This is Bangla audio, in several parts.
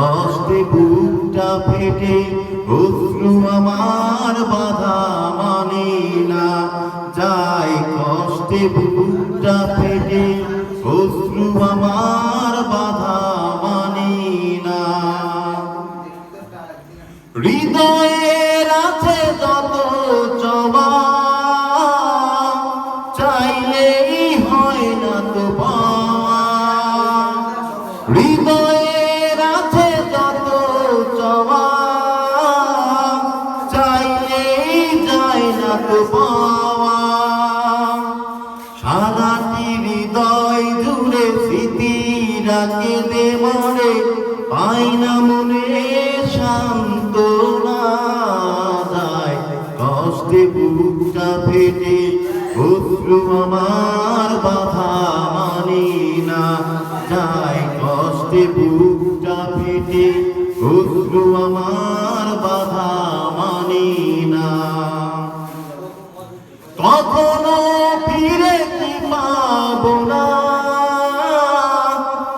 কষ্টে বুকটা ফেটে, অশ্রু আমার বাধা মানে না। যাই কষ্টে বুকটা ফেটে, অশ্রু আমার বাধা মানে না। হৃদয়ের আছে পাওয়া। সারাটি হৃদয় জুড়ে স্মৃতি রাখে না মনে শান্ত যায়। কষ্টে বুকটা ফেটে আমার বাধা মানি না যায়। কষ্টে বুকটা ফেটে, অশ্রু আমার কখনো ফিরে কি পাবো না?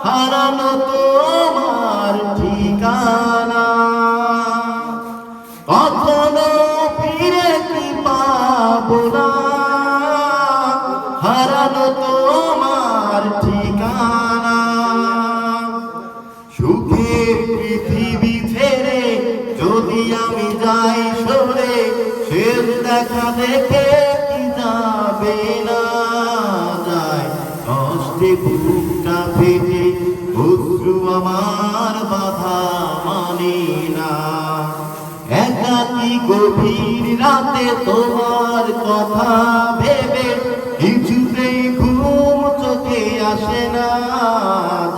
হারানো তোমার ঠিকানা। কখনো ফিরে কি পাবো না? হারানো তোমার ঠিকানা। সুখের পৃথিবী ছেড়ে যদি আমি যাই আমার বাধা মানে না। একাকি গভীর রাতে তোমার কথা ভেবে কিছুতেই ঘুম চোখে আসে না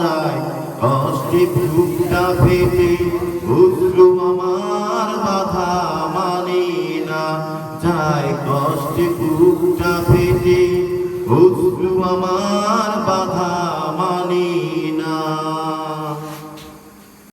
যায়। কষ্টে বুকটা ফেটে অশ্রু আমার বাধা মানে না। যায় কষ্টে বুকটা ফেটে অশ্রু আমার